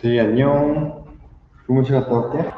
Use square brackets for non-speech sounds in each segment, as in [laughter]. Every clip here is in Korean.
대희 안녕. 주무실 갔다 올게.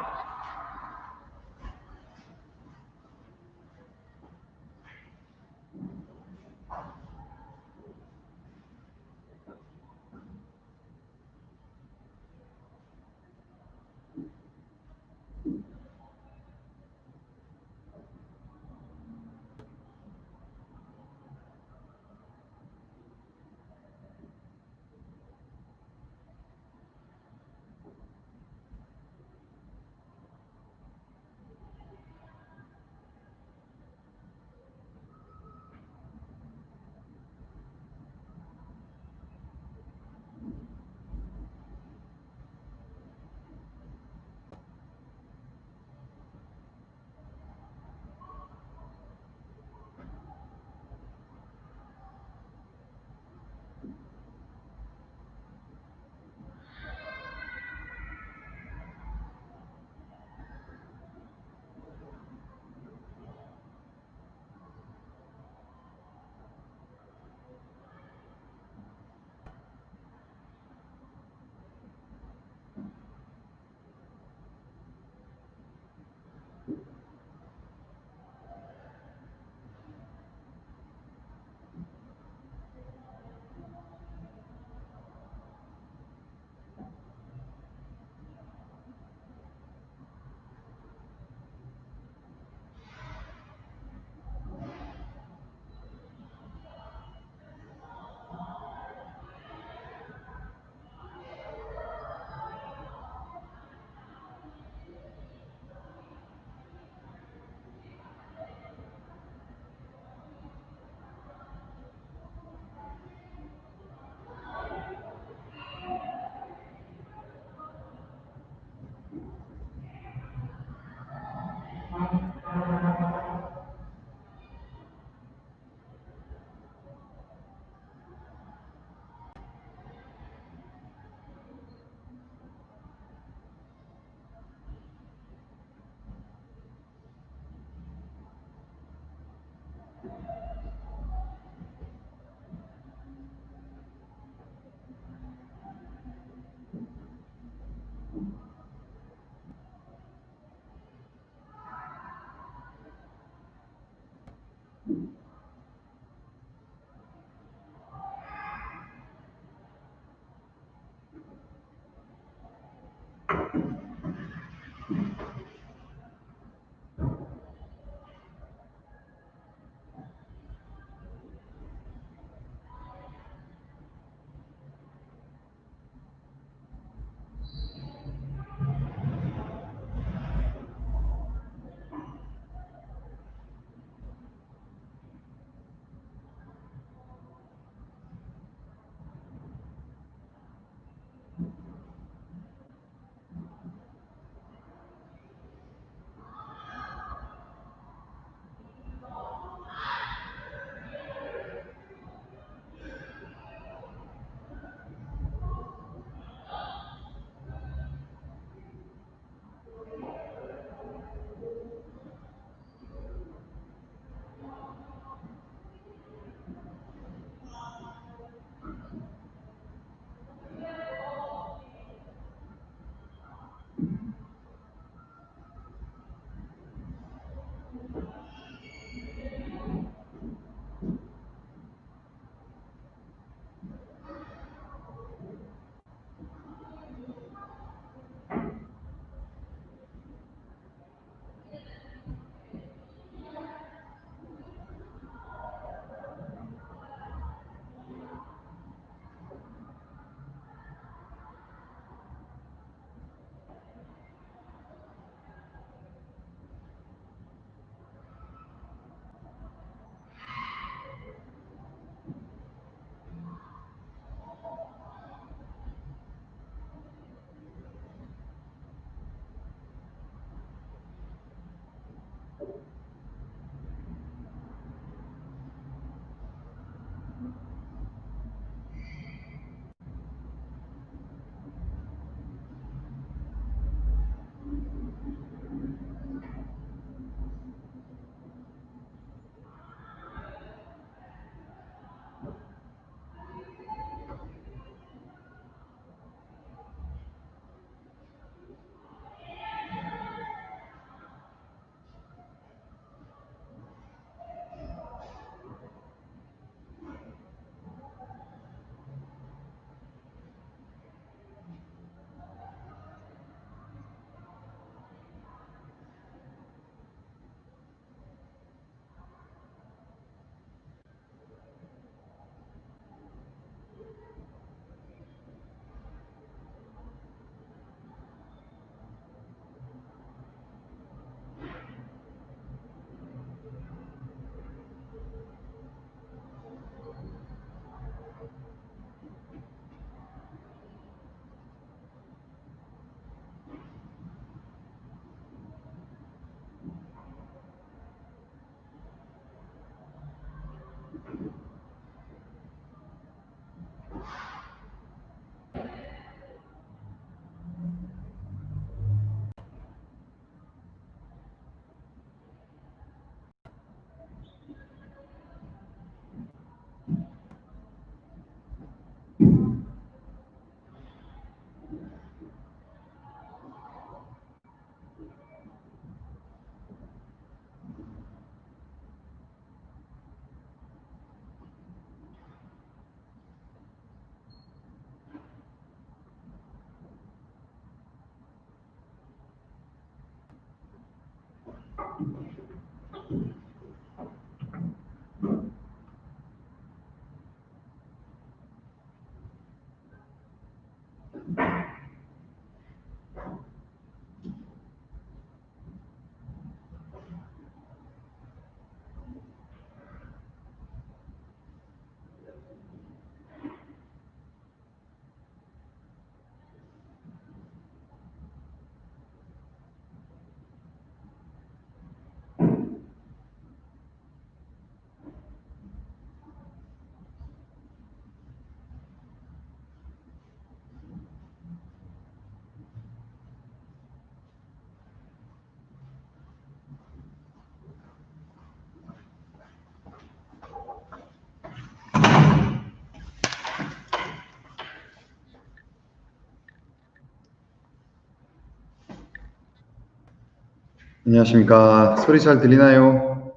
안녕하십니까. 소리 잘 들리나요?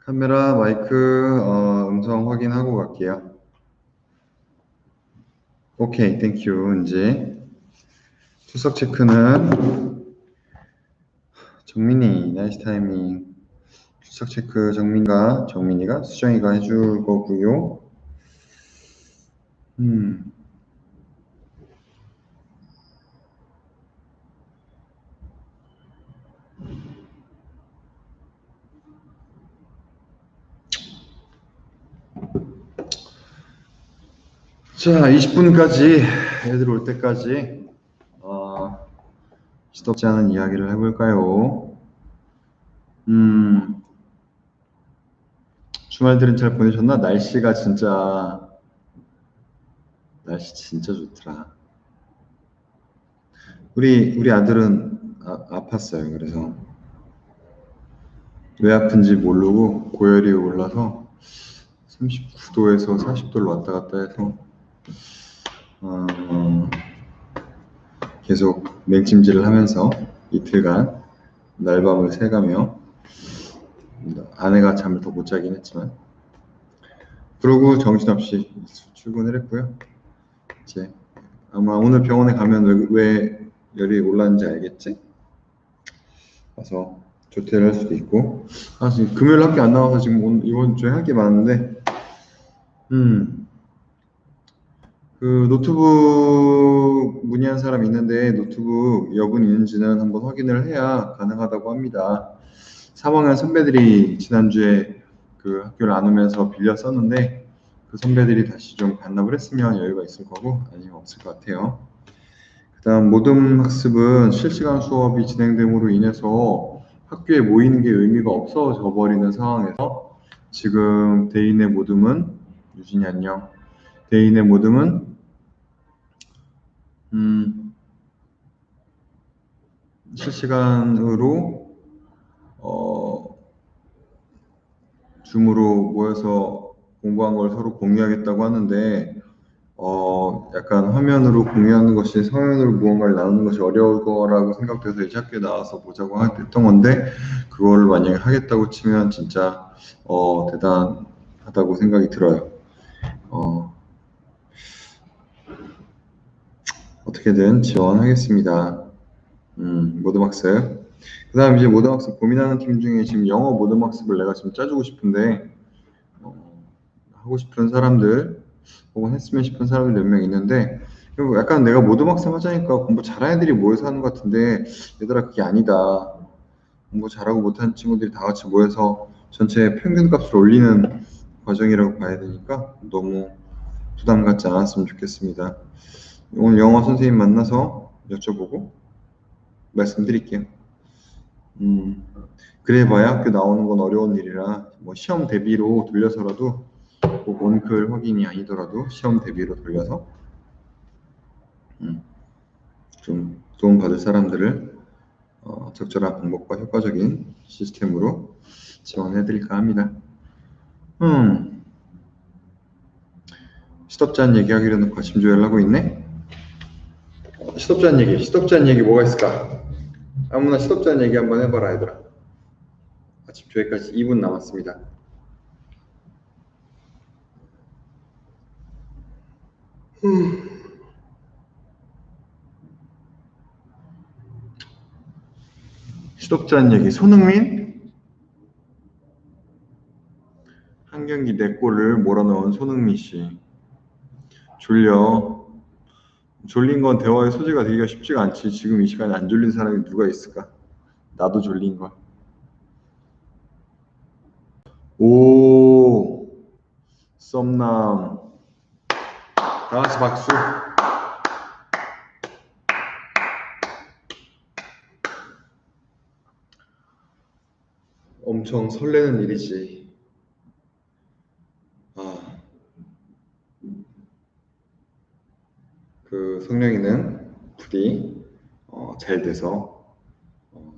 카메라, 마이크, 어, 음성 확인하고 갈게요. 오케이, 땡큐. 이제 출석 체크는 정민이, 나이스 타이밍. 출석 체크 정민과 정민이가 수정이가 해줄 거고요. 음. 자, 20분까지 애들 올 때까지 어, 시덥지 않은 이야기를 해볼까요? 음, 주말들은 잘 보내셨나? 날씨가 진짜 날씨 진짜 좋더라. 우리 우리 아들은 아, 아팠어요. 그래서 왜 아픈지 모르고 고열이 올라서 39도에서 40도를 왔다 갔다 해서 어, 계속 냉찜질을 하면서 이틀간 날밤을 새가며 아내가 잠을 더 못 자긴 했지만 그러고 정신없이 출근을 했고요. 이제 아마 오늘 병원에 가면 왜, 왜 열이 올랐는지 알겠지? 가서 조퇴를 할 수도 있고 아 지금 금요일 학교 안 나와서 지금 이번 주에 할 게 많은데 음. 그 노트북 문의한 사람 있는데 노트북 여분 있는지는 한번 확인을 해야 가능하다고 합니다. 3학년 선배들이 지난주에 그 학교를 안 오면서 빌려 썼는데 그 선배들이 다시 좀 반납을 했으면 여유가 있을 거고 아니면 없을 것 같아요. 그 다음 모든 학습은 실시간 수업이 진행됨으로 인해서 학교에 모이는 게 의미가 없어져 버리는 상황에서 지금 대인의 모듬은 유진이 안녕 대인의 모듬은 음, 실시간으로 어, 줌으로 모여서 공부한 걸 서로 공유하겠다고 하는데 어, 약간 화면으로 공유하는 것이 서면으로 무언가를 나누는 것이 어려울 거라고 생각돼서 이제 학교에 나와서 보자고 했던 건데 그거를 만약에 하겠다고 치면 진짜 어, 대단하다고 생각이 들어요. 어, 어떻게든 지원하겠습니다. 음, 모듬학습. 그 다음 이제 모듬학습 고민하는 팀 중에 지금 영어 모듬학습을 내가 지금 짜주고 싶은데 어, 하고 싶은 사람들 혹은 했으면 싶은 사람들 몇 명 있는데 그리고 약간 내가 모듬학습 하자니까 공부 잘하는 애들이 모여서 하는 것 같은데 얘들아 그게 아니다. 공부 잘하고 못하는 친구들이 다 같이 모여서 전체 평균 값을 올리는 과정이라고 봐야 되니까 너무 부담 갖지 않았으면 좋겠습니다. 오늘 영어 선생님 만나서 여쭤보고 말씀드릴게요. 음, 그래봐야 학교 나오는 건 어려운 일이라 뭐 시험 대비로 돌려서라도 꼭 원클 확인이 아니더라도 시험 대비로 돌려서 음, 좀 도움 받을 사람들을 어, 적절한 방법과 효과적인 시스템으로 지원해드릴까 합니다. 음, 시덥지 않은 얘기하기로 놓고 아침 조회를 하고 있네. 않은 얘기, 않은 얘기 뭐가 있을까? 아무나 않은 얘기 한번 해봐라, 얘들아. 아침 조회까지 2분 남았습니다. 않은 얘기, 손흥민? 한 경기 네 골을 몰아넣은 손흥민 씨. 졸려. 졸린 건 대화의 소재가 되기가 쉽지가 않지. 지금 이 시간에 안 졸린 사람이 누가 있을까? 나도 졸린 걸. 오, 썸남. 다 같이 박수. 엄청 설레는 일이지. 아, 그 성령이는 부디 어, 잘 돼서 어,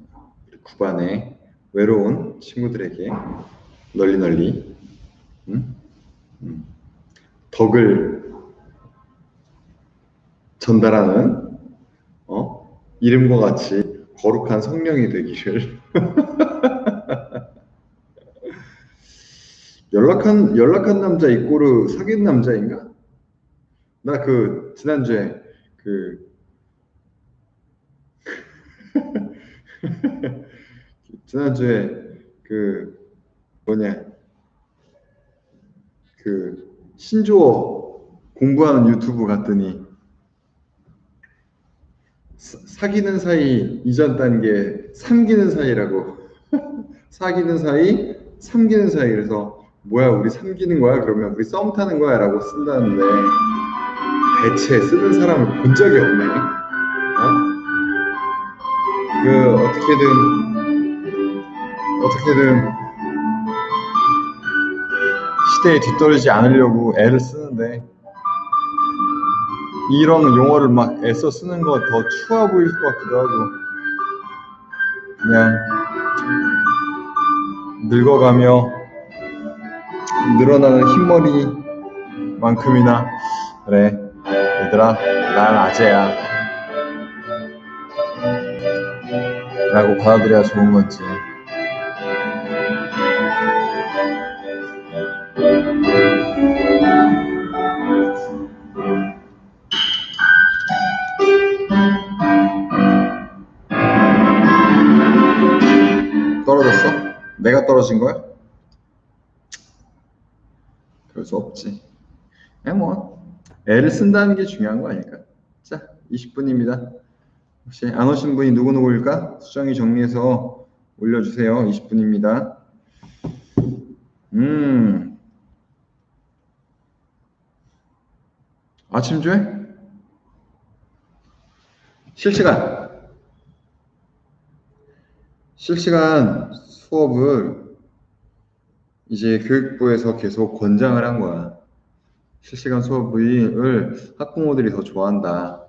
구반의 외로운 친구들에게 널리 널리 음? 음, 덕을 전달하는 어? 이름과 같이 거룩한 성령이 되기를. [laughs] 연락한 연락한 남자 이꼬르 사귄 남자인가? 나 그 지난주에 그 [laughs] 지난주에 그 뭐냐 그 신조어 공부하는 유튜브 갔더니 사, 사귀는 사이 이전 단계 삼기는 사이라고. [laughs] 사귀는 사이 삼기는 사이. 그래서 뭐야 우리 삼기는 거야? 그러면 우리 썸 타는 거야 라고 쓴다는데 대체 쓰는 사람을 본 적이 없네. 어? 그 어떻게든 어떻게든 시대에 뒤떨어지지 않으려고 애를 쓰는데 이런 용어를 막 애써 쓰는 거 더 추워 보일 것 같기도 하고 그냥 늙어가며 늘어나는 흰머리만큼이나 그래 얘들아 난 아재야 라고 받아들여야 좋은 건지 떨어졌어? 내가 떨어진 거야? 그럴 수 없지. 그냥 뭐 애를 쓴다는 게 중요한 거 아닐까? 자, 20분입니다. 혹시 안 오신 분이 누구 누구일까? 수정이 정리해서 올려주세요. 20분입니다. 음, 아침주에 실시간 실시간 수업을 이제 교육부에서 계속 권장을 한 거야. 실시간 수업을 학부모들이 더 좋아한다.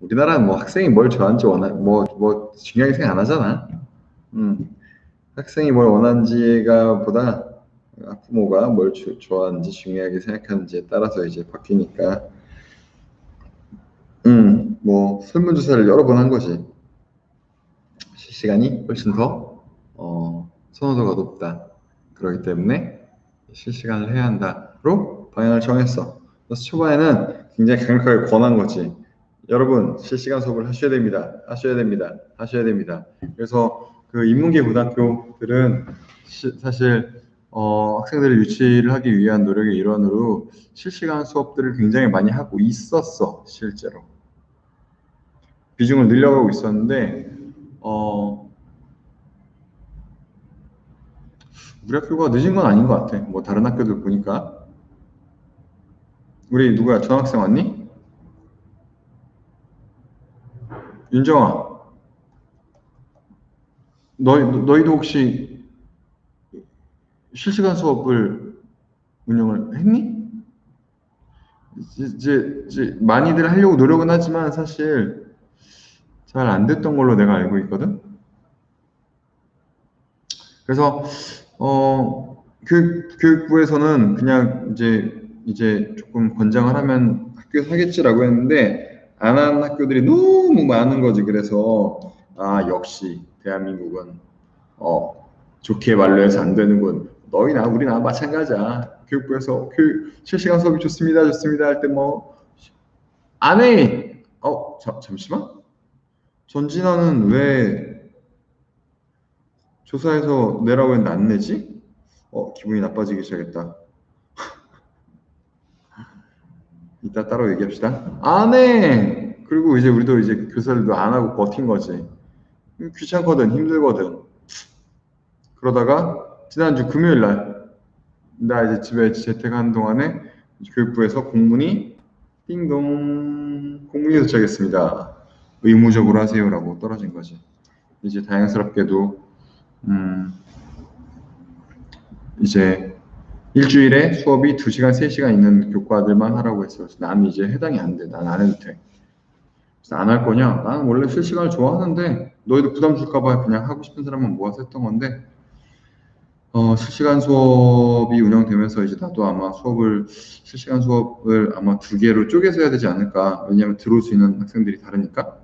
우리나라는 뭐 학생이 뭘 좋아하는지 원하, 뭐, 뭐 중요하게 생각 안 하잖아. 음, 학생이 뭘 원하는지가 보다 학부모가 뭘 주- 좋아하는지 중요하게 생각하는지에 따라서 이제 바뀌니까. 음, 뭐 설문조사를 여러 번 한 거지. 실시간이 훨씬 더 어, 선호도가 높다. 그렇기 때문에 실시간을 해야 한다로 방향을 정했어. 그래서 초반에는 굉장히 강력하게 권한 거지. 여러분 실시간 수업을 하셔야 됩니다. 하셔야 됩니다. 하셔야 됩니다. 그래서 그 인문계 고등학교들은 시- 사실 어, 학생들을 유치를 하기 위한 노력의 일환으로 실시간 수업들을 굉장히 많이 하고 있었어 실제로 비중을 늘려가고 있었는데 어, 우리 학교가 늦은 건 아닌 것 같아. 뭐 다른 학교들 보니까 우리 누구야? 전학생 왔니? 윤정아, 너 너희도 혹시 실시간 수업을 운영을 했니? 이제, 이제 많이들 하려고 노력은 하지만 사실 잘 안 됐던 걸로 내가 알고 있거든. 그래서 어, 교육, 교육부에서는 그냥 이제, 이제 조금 권장을 하면 학교에서 하겠지라고 했는데, 안한 학교들이 너무 많은 거지. 그래서, 아, 역시, 대한민국은, 어, 좋게 말로 해서 안 되는군. 너희나 우리나 마찬가지야. 교육부에서 교육, 실시간 수업이 좋습니다. 좋습니다. 할 때 뭐, 안 해! 어, 자, 잠시만. 전진아는 왜 조사해서 내라고 했는데 안 내지? 어, 기분이 나빠지기 시작했다. 이따 따로 얘기합시다. 안 해! 그리고 이제 우리도 이제 교사들도 안 하고 버틴 거지. 귀찮거든, 힘들거든. 그러다가 지난주 금요일 날, 나 이제 집에 재택하는 동안에 교육부에서 공문이 띵동 공문이 도착했습니다. 의무적으로 하세요라고 떨어진 거지. 이제 다행스럽게도 음, 이제 일주일에 수업이 2시간, 3시간 있는 교과들만 하라고 했어요. 그래서 나는 이제 해당이 안 돼. 난 안 해도 돼. 그래서 안 할 거냐? 나는 원래 실시간을 좋아하는데 너희도 부담 줄까 봐 그냥 하고 싶은 사람만 모아서 했던 건데 어, 실시간 수업이 운영되면서 이제 나도 아마 수업을 실시간 수업을 아마 두 개로 쪼개서 해야 되지 않을까? 왜냐하면 들어올 수 있는 학생들이 다르니까.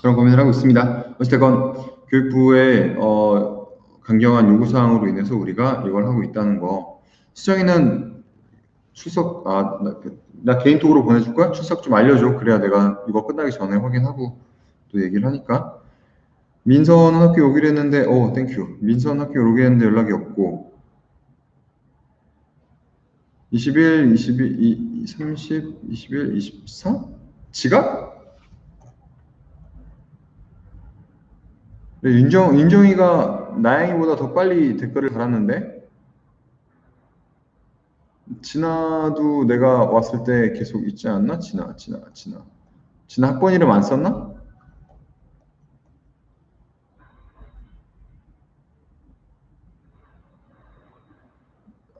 그런 고민을 하고 있습니다. 어쨌건 교육부의 어, 강경한 요구사항으로 인해서 우리가 이걸 하고 있다는 거. 수정이는 출석, 아, 나, 나 개인톡으로 보내줄 거야? 출석 좀 알려줘. 그래야 내가 이거 끝나기 전에 확인하고 또 얘기를 하니까. 민선 학교 오기로 했는데, 어, 땡큐. 민선 학교 오기로 했는데 연락이 없고. 21, 22, 이- 30, 21, 24? 지각? 네, 윤정, 윤정이가 나영이보다 더 빨리 댓글을 달았는데, 진아도 내가 왔을 때 계속 있지 않나? 진아, 진아, 진아. 진아 학번 이름 안 썼나?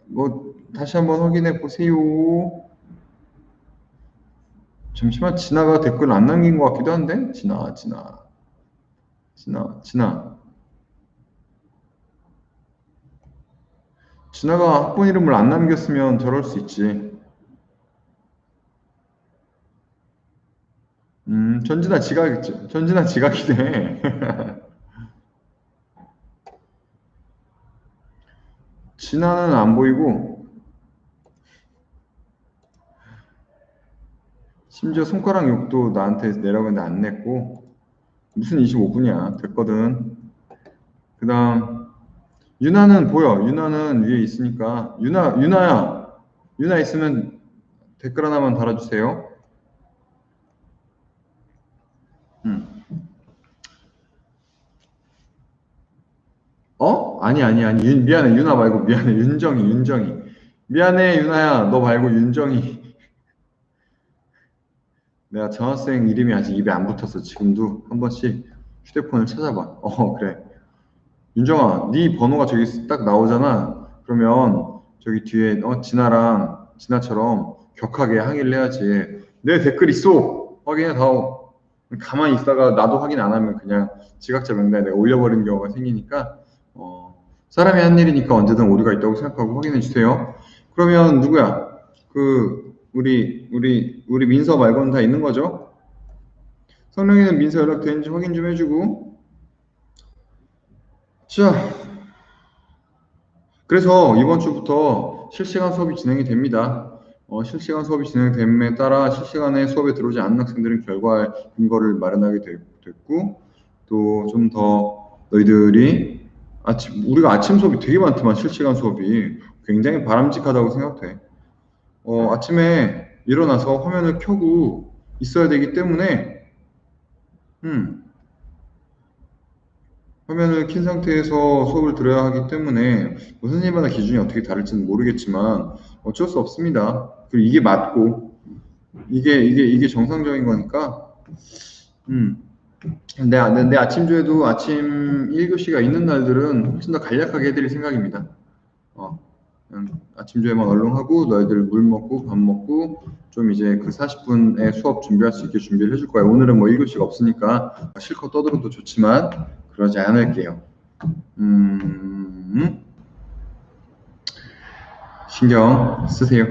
뭐, 다시 한번 확인해 보세요. 잠시만, 진아가 댓글 안 남긴 것 같기도 한데? 진아, 진아. 진아, 진아. 진아가 학번 이름을 안 남겼으면 저럴 수 있지. 음, 전진아 지각이지. 전진아 지각이네. [laughs] 진아는 안 보이고, 심지어 손가락 욕도 나한테 내라고 했는데 안 냈고, 무슨 25분이야. 됐거든. 그 다음, 유나는 보여. 유나는 위에 있으니까. 유나, 유나야. 유나 있으면 댓글 하나만 달아주세요. 음. 어? 아니, 아니, 아니. 윤, 미안해. 유나 말고 미안해. 윤정이, 윤정이. 미안해, 유나야. 너 말고 윤정이. [laughs] 내가 전학생 이름이 아직 입에 안 붙어서 지금도 한 번씩 휴대폰을 찾아봐. 어, 그래. 윤정아, 네 번호가 저기 딱 나오잖아. 그러면 저기 뒤에 어, 진아랑 진아처럼 격하게 항의를 해야지. 내 댓글 있어. 확인해 다오. 가만히 있다가 나도 확인 안 하면 그냥 지각자 명단에 내가 올려버리는 경우가 생기니까 어, 사람이 한 일이니까 언제든 오류가 있다고 생각하고 확인해 주세요. 그러면 누구야? 그 우리 우리 우리 민서 말고는 다 있는 거죠? 성령이는 민서 연락 되는지 확인 좀 해주고 자 그래서 이번 주부터 실시간 수업이 진행이 됩니다. 어, 실시간 수업이 진행됨에 따라 실시간에 수업에 들어오지 않는 학생들은 결과할 근거를 마련하게 되- 됐고 또 좀 더 너희들이 아침 우리가 아침 수업이 되게 많지만 실시간 수업이 굉장히 바람직하다고 생각돼. 어, 아침에 일어나서 화면을 켜고 있어야 되기 때문에 음, 화면을 킨 상태에서 수업을 들어야 하기 때문에 뭐 선생님마다 기준이 어떻게 다를지는 모르겠지만 어쩔 수 없습니다. 그리고 이게 맞고 이게 이게 이게 정상적인 거니까 음. 내, 내, 내 아침조에도 아침 1교시가 있는 날들은 훨씬 더 간략하게 해드릴 생각입니다. 어, 아침조에만 얼른 하고 너희들 물 먹고 밥 먹고 좀 이제 그 40분의 수업 준비할 수 있게 준비를 해줄 거야. 오늘은 뭐 1교시가 없으니까 실컷 떠들어도 좋지만 그러지 않을게요. 음, 신경 쓰세요.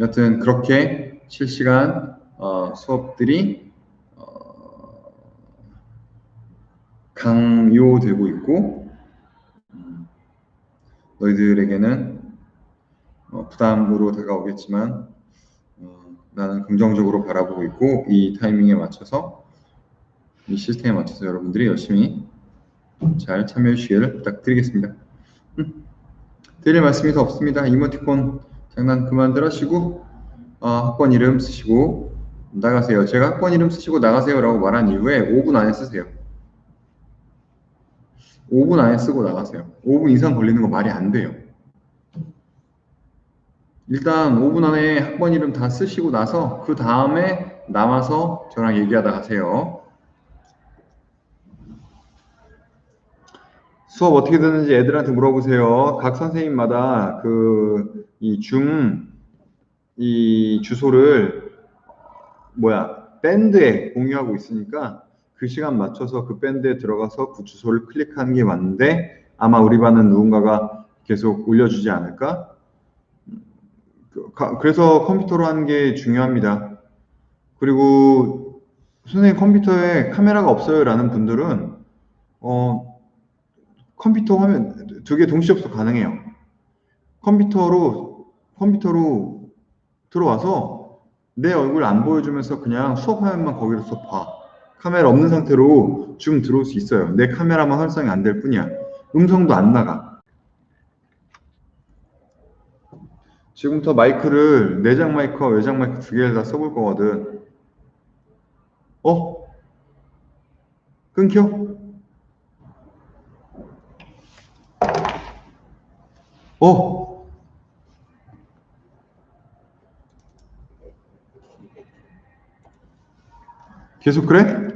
여튼 그렇게 실시간 어, 수업들이 어, 강요되고 있고 음, 너희들에게는 어, 부담으로 다가오겠지만 어, 나는 긍정적으로 바라보고 있고 이 타이밍에 맞춰서 이 시스템에 맞춰서 여러분들이 열심히 잘 참여해 주시기를 부탁드리겠습니다. 음, 드릴 말씀이 더 없습니다. 이모티콘 장난 그만들 하시고 어, 학번 이름 쓰시고 나가세요. 제가 학번 이름 쓰시고 나가세요 라고 말한 이후에 5분 안에 쓰세요. 5분 안에 쓰고 나가세요. 5분 이상 걸리는 거 말이 안 돼요. 일단 5분 안에 학번 이름 다 쓰시고 나서 그 다음에 남아서 저랑 얘기하다 가세요. 수업 어떻게 듣는지 애들한테 물어보세요. 각 선생님마다 그이줌이 주소를 뭐야 밴드에 공유하고 있으니까 그 시간 맞춰서 그 밴드에 들어가서 그 주소를 클릭하는 게 맞는데 아마 우리 반은 누군가가 계속 올려주지 않을까? 그래서 컴퓨터로 하는 게 중요합니다. 그리고 선생님 컴퓨터에 카메라가 없어요 라는 분들은 어, 컴퓨터 화면 두 개 동시 접속 가능해요. 컴퓨터로 컴퓨터로 들어와서 내 얼굴 안 보여주면서 그냥 수업 화면만 거기로 수업 봐. 카메라 없는 상태로 줌 들어올 수 있어요. 내 카메라만 활성이 안 될 뿐이야. 음성도 안 나가. 지금부터 마이크를 내장 마이크와 외장 마이크 두 개를 다 써볼 거거든. 어? 끊겨? 어? 계속 그래?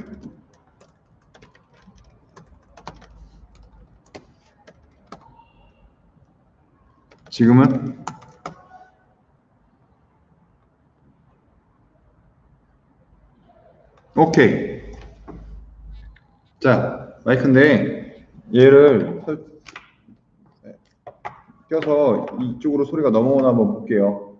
지금은? 오케이. 자, 마이크인데 얘를 설- 껴서 이쪽으로 소리가 넘어오나 한번 볼게요.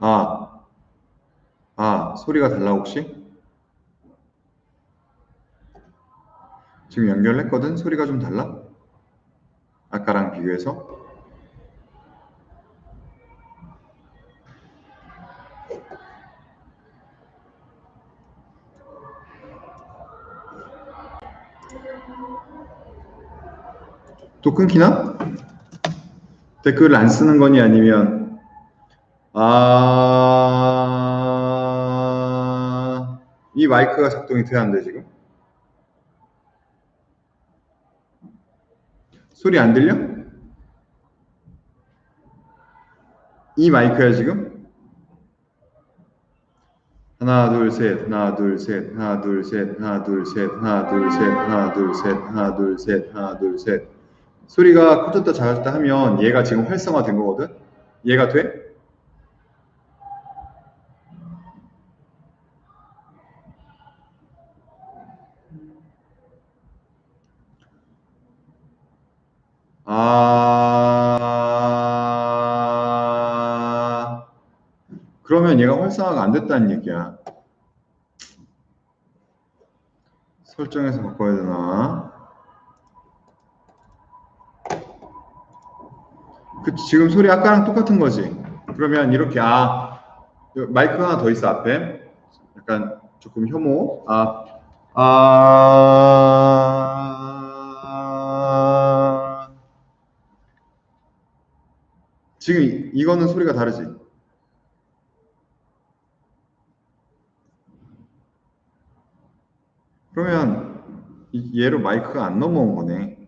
아, 아, 소리가 달라 혹시? 지금 연결했거든? 소리가 좀 달라? 아까랑 비교해서? 또 끊기나? 댓글을 안 쓰는 거니 아니면 아... 이 마이크가 작동이 돼야 안 돼 지금? 소리 안 들려? 이 마이크야 지금? 하나 둘 셋. 하나 둘 셋. 하나 둘 셋. 하나 둘 셋. 하나 둘 셋. 하나 둘 셋. 하나 둘 셋. 하나 둘 셋. 소리가 커졌다 작아졌다 하면 얘가 지금 활성화된 거거든? 얘가 돼? 아, 그러면 얘가 활성화가 안 됐다는 얘기야. 설정에서 바꿔야 되나? 그 지금 소리 아까랑 똑같은 거지. 그러면 이렇게 아 마이크 하나 더 있어 앞에. 약간 조금 혐오. 아 아. 지금 이- 이거는 소리가 다르지. 그러면 이- 얘로 마이크가 안 넘어온 거네.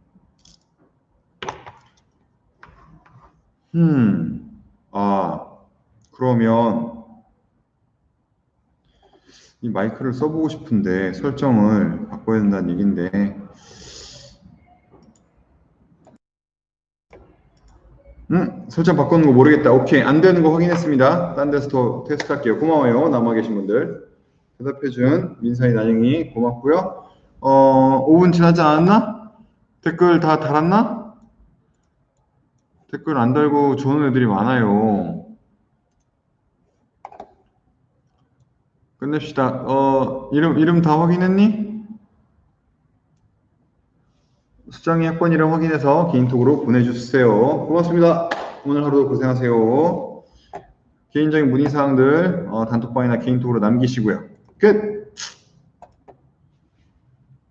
음, 아, 그러면 이 마이크를 써보고 싶은데 설정을 바꿔야 된다는 얘긴데, 음, 설정 바꾸는 거 모르겠다. 오케이, 안 되는 거 확인했습니다. 딴 데서 더 테스트 할게요. 고마워요. 남아 계신 분들. 대답해준 민선이 나영이 고맙고요. 어, 5분 지나지 않았나? 댓글 다 달았나? 댓글 안 달고 좋은 애들이 많아요. 끝냅시다. 어, 이름, 이름 다 확인했니? 수정이 학번 이름 확인해서 개인톡으로 보내주세요. 고맙습니다. 오늘 하루도 고생하세요. 개인적인 문의사항들 어, 단톡방이나 개인톡으로 남기시고요. 끝!